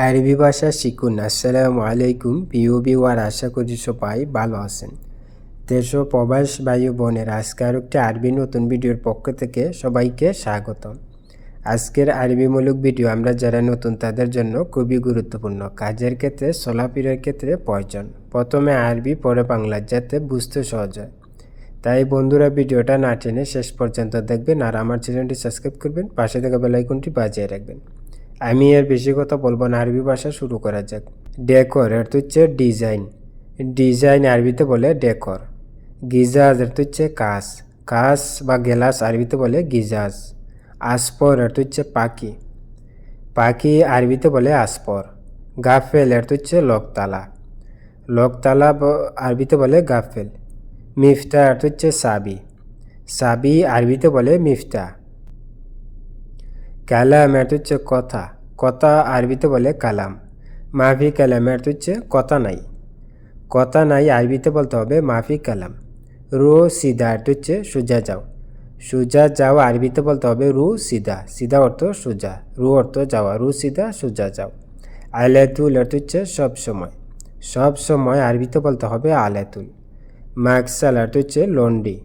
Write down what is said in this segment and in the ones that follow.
আরবি ভাষা শিখুন। আসসালামু আলাইকুম প্রিয় বিওয়ার আশা করি সবাই ভালো আছেন। দেশ ও প্রবাস বায়ু বোনের আজকে আর একটি আরবি নতুন ভিডিওর পক্ষ থেকে সবাইকে স্বাগতম। আজকের আরবিমূলক ভিডিও আমরা যারা নতুন তাদের জন্য খুবই গুরুত্বপূর্ণ। কাজের ক্ষেত্রে, চলাফেরার ক্ষেত্রে প্রয়োজন। প্রথমে আরবি, পরে বাংলা, যাতে বুঝতে সহজ হয়। তাই বন্ধুরা, ভিডিওটা না টেনে শেষ পর্যন্ত দেখবেন আর আমার চ্যানেলটি সাবস্ক্রাইব করবেন, পাশে থাকা বেলাইকনটি বাজিয়ে রাখবেন। আমি এর বেশি কথা বলব না, আরবি ভাষা শুরু করা যাক। ডেকর, এর হচ্ছে ডিজাইন। ডিজাইন আরবিতে বলে ডেকর। গিজাজ, এর হচ্ছে কাস কাস বা গেলাস আরবিতে বলে গিজাজ। আসপর, এর হচ্ছে পাখি। পাখি আরবিতে বলে আসপর। গাফেল, এর হচ্ছে লোকতালা। লোকতালা আরবিতে বলে গাফেল। মিফতা, এর হচ্ছে সাবি। সাবি আরবিতে বলে মিফতা। তো হচ্ছে কথা। কথা আরবিতে বলে কালাম। মাফি তো হচ্ছে কথা নাই। কথা নাই আরবিতে বলতে হবে মাফি কালাম। রু সিধা তো হচ্ছে সোজা যাও। সোজা যাও আরবিতে বলতে হবে রু সিধা সিধা অর্থ সোজা। রু অর্থ যাওয়া। রু সিধা সোজা যাও। আলেতুল তো হচ্ছে সব সময়। সব সময় আরবিতে বলতে হবে আলেতুল। মাকসাল তো হচ্ছে লন্ডি।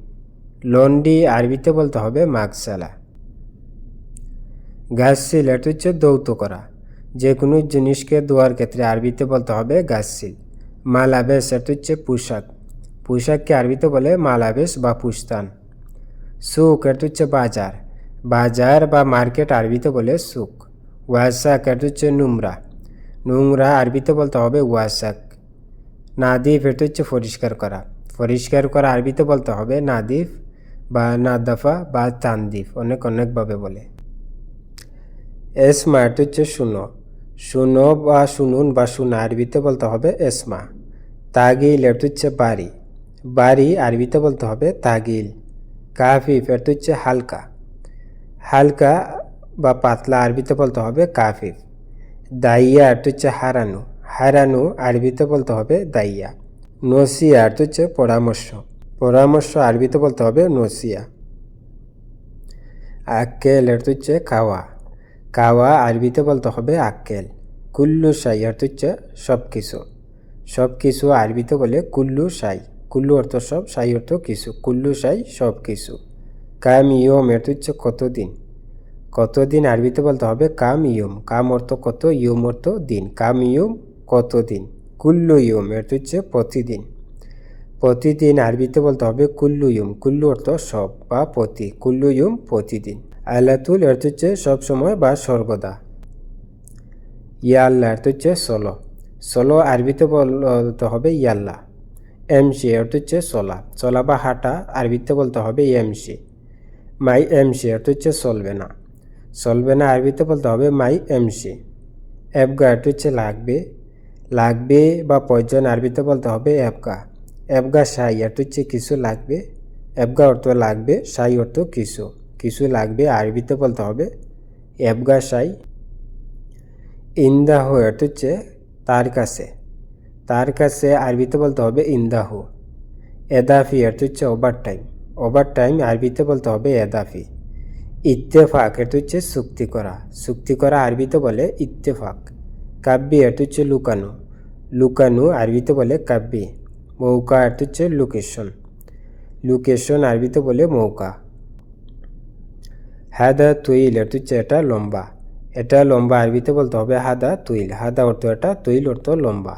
লন্ডি আরবিতে বলতে হবে মাকসালা গাছশিল এটা হচ্ছে দৌত করা। যে কোনো জিনিসকে দোয়ার ক্ষেত্রে আরবিতে বলতে হবে গাছশিল মালাবেশ এটা হচ্ছে পোশাক। পোশাককে আরবিতে বলে মালাবেশ বা পুস্তান। সুক এটা হচ্ছে বাজার। বাজার বা মার্কেট আরবিতে বলে সুক ওয়াসাক এটা হচ্ছে নোংরা। নোংরা আরবিতে বলতে হবে ওয়াসাক। নাদিফ এটা হচ্ছে পরিষ্কার করা। পরিষ্কার করা আরবিতে বলতে হবে নাদিফ বা নাদাফা বা তানদিফ। অনেক অনেকভাবে বলে। এসমা, এটা হচ্ছে শুনো। শুনো বা শুনুন বা শুনা, আরবিতে বলতে হবে এসমা। তাগিল, এটা হচ্ছে বাড়ি। বাড়ি, আরবিতে বলতে হবে তাগিল। কাফিফ, এটা হচ্ছে হালকা। হালকা বা পাতলা, আরবিতে বলতে হবে কাফিফ। দাইয়া, এটা হচ্ছে হারানো। হারানো, আরবিতে বলতে হবে দাইয়া। নসিয়া, এটা হচ্ছে পরামর্শ। পরামর্শ, আরবিতে বলতে হবে নসিয়া। আক্কেল এটা হচ্ছে খাওয়া। কাওয়া আরবিতে বলতে হবে আক্কেল। কুল্লু সাই অর্থ হচ্ছে সব কিছু সব কিছু আরবিতে বলে কুল্লু সাই কুল্লু অর্থ সব সাই অর্থ কিছু। কুল্লু সাই সব কিছু কাম ইয়ম এর হচ্ছে কতদিন। কতদিন আরবিতে বলতে হবে কাম ইয়ম। কাম অর্থ কত, ইয়ম অর্থ দিন। কাম ইয়ম কতদিন। কুল্লু ইয়ম এর হচ্ছে প্রতিদিন। প্রতিদিন আরবিতে বলতে হবে কুল্লু ইয়ম। কুল্লু অর্থ সব বা প্রতি। কুল্লু ইয়ম প্রতিদিন। আলাতুল অর্থ হচ্ছে সবসময় বা সর্বদা। ইয়াল্লা অর্থ হচ্ছে সলো। সলো আরবিতে বলতে হবে ইয়াল্লা। এমসি অর্থ হচ্ছে চলা চলা বা হাঁটা আরবিতে বলতে হবে এমসি। মাই এমসি অর্থ হচ্ছে চলবে না। চলবে না আরবিতে বলতে হবে মাই এমসি। অ্যাবগা অর্থ হচ্ছে লাগবে। লাগবে বা প্রয়োজন আরবিতে বলতে হবে অ্যাবগা অ্যাবগা সাই অর্থ হচ্ছে কিছু লাগবে। অ্যাবগা অর্থ লাগবে, সাই অর্থ কিছু। কিছু লাগবে আরবিতে বলতে হবে। অ্যাবগা সাই ইন্দাহ অর্থ হচ্ছে তার কাছে। তার কাছে আরবিতে বলতে হবে ইন্দাহ। এদাফি অর্থ হচ্ছে ওভার টাইম ওভার টাইম আরবিতে বলতে হবে এদাফি। ইত্তেফাক এটা হচ্ছে চুক্তি করা। চুক্তি করা আরবিতে বলে ইত্তেফাক। কাব্যি এটা হচ্ছে লুকানো। লুকানো আরবিতে বলে কাব্যি। মৌকা এটা হচ্ছে লোকেশন লোকেশন আরবিতে বলে মৌকা। হাদা তুইল এটা হচ্ছে এটা লম্বা। এটা লম্বা আরবিতে বলতে হবে হাদা তুইল। হাদা অর্থ এটা, তুইল অর্থ লম্বা।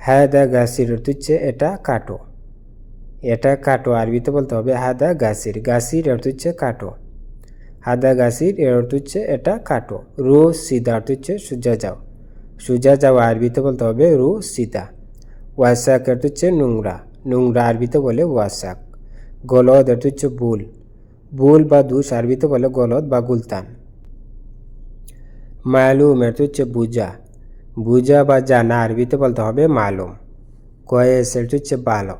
হাদা গাছির অর্থ হচ্ছে এটা কাটো। এটা কাটো আরবিতে বলতে হবে হাদা গাছির। গাছির অর্থ হচ্ছে কাটো। হাদা গাছির এর অর্থ হচ্ছে এটা কাটো। রু, সিদা অর্থ হচ্ছে সোজা যাও। সোজা যাও আরবিতে বলতে হবে রু, সিদা। ওয়াসাক অর্থ হচ্ছে নোংরা। নোংরা আরবিতে বলে ওয়াসাক। গলদ অর্থ হচ্ছে ভুল ভুল বা দুষ আরবিতে বলে গলদ বা গুলতান। মালুম এর হচ্ছে বুঝা। বুঝা বা জানা আরবিতে বলতে হবে মালুম। কয়েস এর হচ্ছে ভালো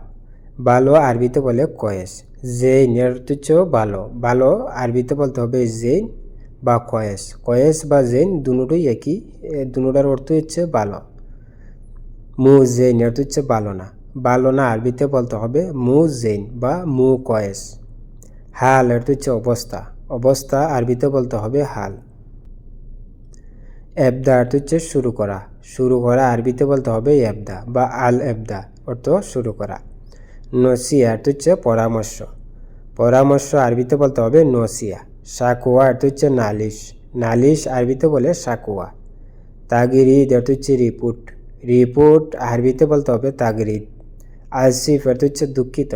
ভালো আরবিতে বলে কয়েস। জেইন এর হচ্ছে ভালো ভালো আরবিতে বলতে হবে জেইন বা কয়েস। কয়েস বা জেইন দুটোই একই, এ দুটোটার অর্থ হচ্ছে ভালো মু জেইন এর হচ্ছে ভালো না। ভালো না আরবিতে বলতে হবে মু জেইন বা মু কয়েস। হাল, এর হচ্ছে অবস্থা। অবস্থা আরবিতে বলতে হবে হাল। এবদা অর্থ হচ্ছে শুরু করা। শুরু করা আরবিতে বলতে হবে এবদা বা আল এবদা অর্থ শুরু করা। নসিয়া অর্থ হচ্ছে পরামর্শ। পরামর্শ আরবিতে বলতে হবে নসিয়া। সাকুয়া অর্থ হচ্ছে নালিশ। নালিশ আরবিতে বলে সাকুয়া। তাগিরিদ অর্থ হচ্ছে রিপোর্ট। রিপোর্ট আরবিতে বলতে হবে তাগরিদ। আসিফ অর্থ হচ্ছে দুঃখিত।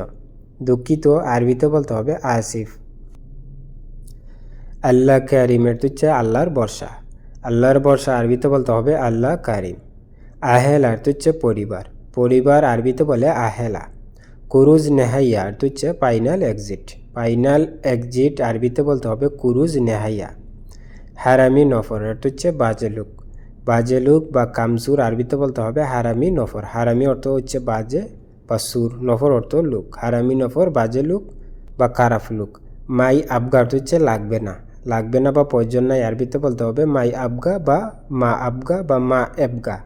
দুঃখিত, আরবিতে বলতে হবে আসিফ। আল্লাহ কারিম এর হচ্ছে আল্লাহর বর্ষা। আল্লাহর বর্ষা আরবিতে বলতে হবে আল্লাহ কারিম। আহেলা অর্থ হচ্ছে পরিবার। পরিবার আরবিতে বলে আহেলা। কুরুজ নেহাইয়া অর্থ হচ্ছে ফাইনাল এক্সিট। ফাইনাল এক্সিট আরবিতে বলতে হবে কুরুজ নেহাইয়া। হারামি নফর অর্থ হচ্ছে বাজে লোক বাজে লোক বা কামসুর আরবিতে বলতে হবে হারামি নফর। হারামি অর্থ হচ্ছে বাজে বা সুর নফর অর্থ লোক, হারামি নফর বাজে লোক বা খারাপ লোক। মাই আবগা অর্থ হচ্ছে লাগবে না। লাগবে না বা প্রয়োজন নাই আরবিতে বলতে হবে মাই আবগা বা মা আবগা বা মা এবগা।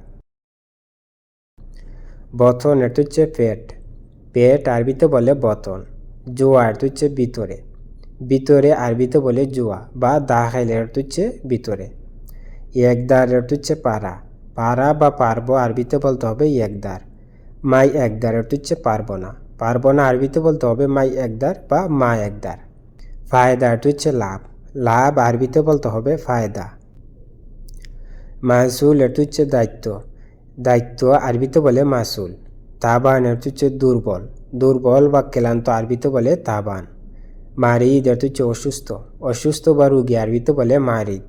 বথন এটা হচ্ছে পেট। পেট আরবিতে বলে বতন জোয়া এটা হচ্ছে ভিতরে। ভিতরে আরবিতে বলে জোয়া বা দাখাইল এটা হচ্ছে ভিতরে। একদার এটা হচ্ছে পাড়া। পাড়া বা পারব আরবিতে বলতে হবে একদার। মাই একদার এটা হচ্ছে পারব না। পারব না আরবিতে বলতে হবে মাই একদার বা মা একদার ফায়দা এটা হচ্ছে লাভ। লাভ আরবিতে বলতে হবে ফায়দা। মাসুল এটা হচ্ছে দায়িত্ব। দায়িত্ব আরবিতে বলে মাসুল। তাবান এটা হচ্ছে দুর্বল। দুর্বল বা ক্লান্ত আরবিতে বলে তাবান। মারিদ এটা হচ্ছে অসুস্থ। অসুস্থ বা রুগী আরবিতে বলে মারিদ।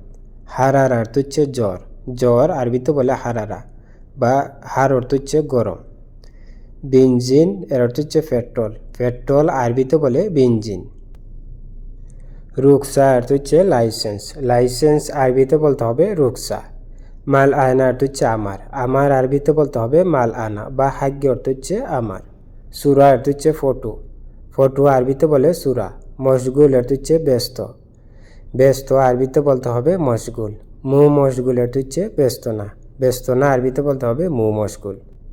হারার, অর্থ হচ্ছে জ্বর। জ্বর আরবিতে বলে হারারা বা হার, অর্থ হচ্ছে গরম। বেঞ্জিন এর অর্থ হচ্ছে পেট্রোল। পেট্রোল আরবিতে বলে বেঞ্জিন রুকসা অর্থ হচ্ছে লাইসেন্স। লাইসেন্স আরবিতে বলতে হবে রুকসা। মাল আয়না অর্থ হচ্ছে আমার। আমার আরবিতে বলতে হবে মাল আনা বা হাগ্য অর্থ হচ্ছে আমার। সুরা অর্থ হচ্ছে ফটো। ফটো আরবিতে বলে সুরা। মশগুল অর্থ হচ্ছে ব্যস্ত। ব্যস্ত আরবিতে বলতে হবে মশগুল। মু মশগুল অর্থ হচ্ছে ব্যস্ত না। ব্যস্ত না আরবিতে বলতে হবে মু মশগুল।